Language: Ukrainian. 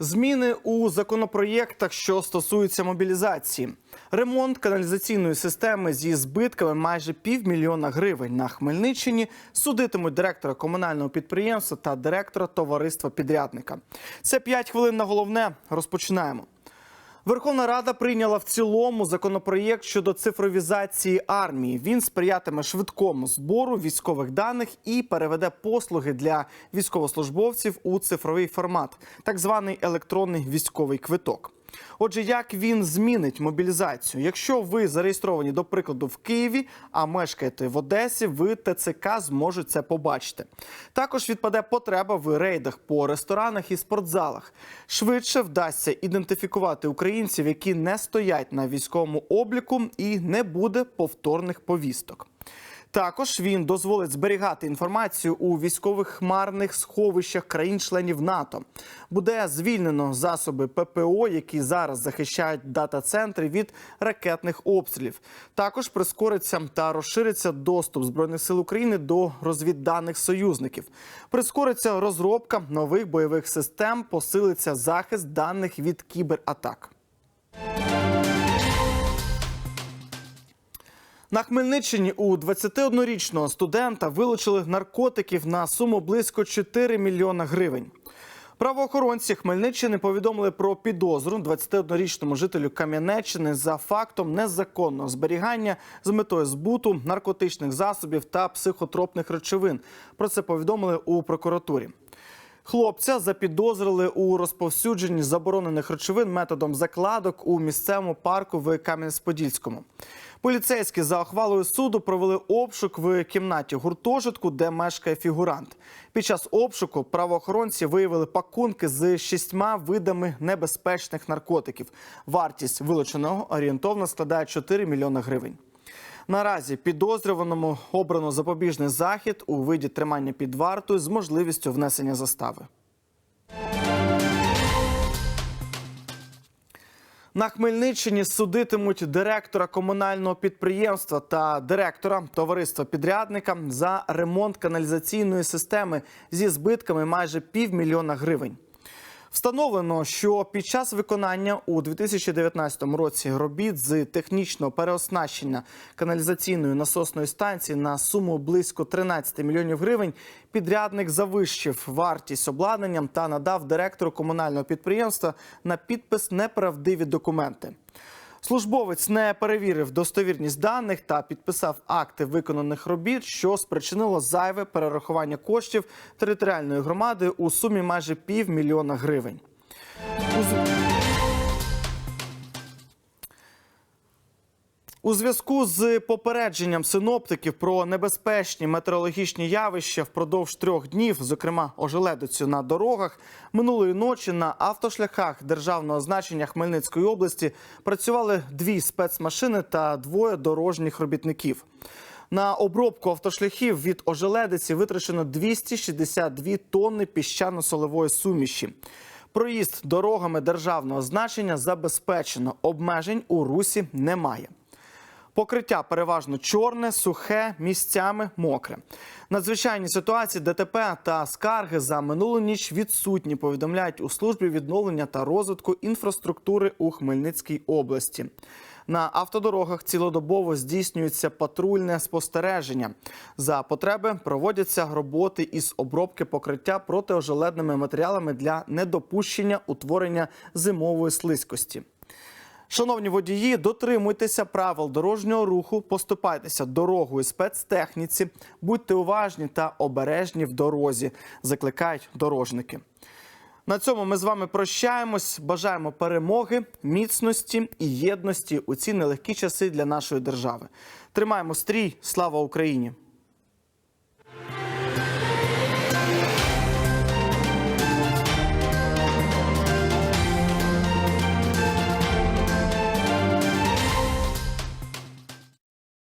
Зміни у законопроєктах, що стосуються мобілізації, ремонт каналізаційної системи зі збитками майже півмільйона гривень на Хмельниччині судитимуть директора комунального підприємства та директора товариства підрядника. Це 5 хвилин на головне. Розпочинаємо. Верховна Рада прийняла в цілому законопроєкт щодо цифровізації армії. Він сприятиме швидкому збору військових даних і переведе послуги для військовослужбовців у цифровий формат, так званий електронний військовий квиток. Отже, як він змінить мобілізацію? Якщо ви зареєстровані, до прикладу, в Києві, а мешкаєте в Одесі, ви ТЦК зможуть це побачити. Також відпаде потреба в рейдах по ресторанах і спортзалах. Швидше вдасться ідентифікувати українців, які не стоять на військовому обліку, і не буде повторних повісток. Також він дозволить зберігати інформацію у військових хмарних сховищах країн-членів НАТО. Буде звільнено засоби ППО, які зараз захищають дата-центри від ракетних обстрілів. Також прискориться та розшириться доступ збройних сил України до розвідданих союзників. Прискориться розробка нових бойових систем, посилиться захист даних від кібератак. На Хмельниччині у 21-річного студента вилучили наркотиків на суму близько 4 мільйона гривень. Правоохоронці Хмельниччини повідомили про підозру 21-річному жителю Кам'янеччини за фактом незаконного зберігання з метою збуту наркотичних засобів та психотропних речовин. Про це повідомили у прокуратурі. Хлопця запідозрили у розповсюдженні заборонених речовин методом закладок у місцевому парку в Кам'янець-Подільському. Поліцейські за ухвалою суду провели обшук в кімнаті гуртожитку, де мешкає фігурант. Під час обшуку правоохоронці виявили пакунки з шістьма видами небезпечних наркотиків. Вартість вилученого орієнтовно складає 4 мільйони гривень. Наразі підозрюваному обрано запобіжний захід у виді тримання під вартою з можливістю внесення застави. На Хмельниччині судитимуть директора комунального підприємства та директора товариства підрядника за ремонт каналізаційної системи зі збитками майже півмільйона гривень. Встановлено, що під час виконання у 2019 році робіт з технічного переоснащення каналізаційної насосної станції на суму близько 13 мільйонів гривень підрядник завищив вартість обладнанням та надав директору комунального підприємства на підпис неправдиві документи. Службовець не перевірив достовірність даних та підписав акти виконаних робіт, що спричинило зайве перерахування коштів територіальної громади у сумі майже півмільйона гривень. У зв'язку з попередженням синоптиків про небезпечні метеорологічні явища впродовж трьох днів, зокрема ожеледицю на дорогах, минулої ночі на автошляхах державного значення Хмельницької області працювали дві спецмашини та двоє дорожніх робітників. На обробку автошляхів від ожеледиці витрачено 262 тонни піщано-солової суміші. Проїзд дорогами державного значення забезпечено. Обмежень у русі немає. Покриття переважно чорне, сухе, місцями мокре. Надзвичайні ситуації ДТП та скарги за минулу ніч відсутні. Повідомляють у службі відновлення та розвитку інфраструктури у Хмельницькій області. На автодорогах цілодобово здійснюється патрульне спостереження. За потреби проводяться роботи із обробки покриття протиожеледними матеріалами для недопущення утворення зимової слизькості. Шановні водії, дотримуйтеся правил дорожнього руху, поступайтеся дорогою спецтехніці, будьте уважні та обережні в дорозі, закликають дорожники. На цьому ми з вами прощаємось. Бажаємо перемоги, міцності і єдності у ці нелегкі часи для нашої держави. Тримаємо стрій, слава Україні!